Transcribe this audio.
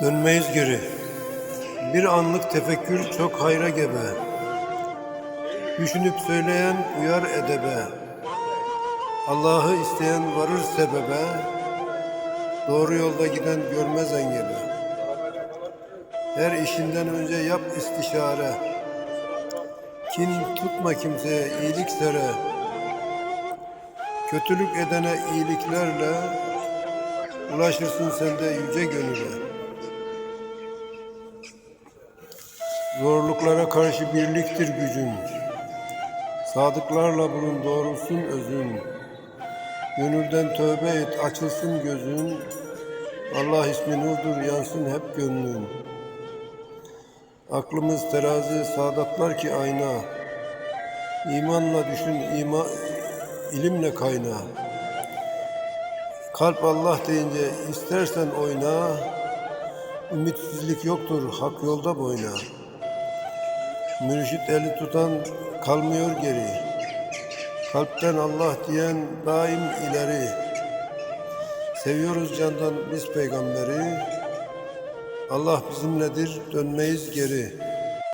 Dönmeyiz geri. Bir anlık tefekkür çok hayra gebe. Düşünüp söyleyen uyar edebe. Allah'ı isteyen varır sebebe. Doğru yolda giden görmez engebe. Her işinden önce yap istişare. Kin tutma kimseye iyilik sere. Kötülük edene iyiliklerle ulaşırsın sen de yüce gönüle. Zorluklara karşı birliktir gücün. Sadıklarla bulun doğrusun özün. Gönülden tövbe et açılsın gözün. Allah ismi nurdur yansın hep gönlün. Aklımız terazi sadatlar ki ayna. İmanla düşün ima, ilimle kayna. Kalp Allah deyince istersen oyna. Ümitsizlik yoktur hak yolda boyna. Mürşit eli tutan kalmıyor geri. Kalpten Allah diyen daim ileri. Seviyoruz candan biz peygamberi. Allah bizimledir dönmeyiz geri.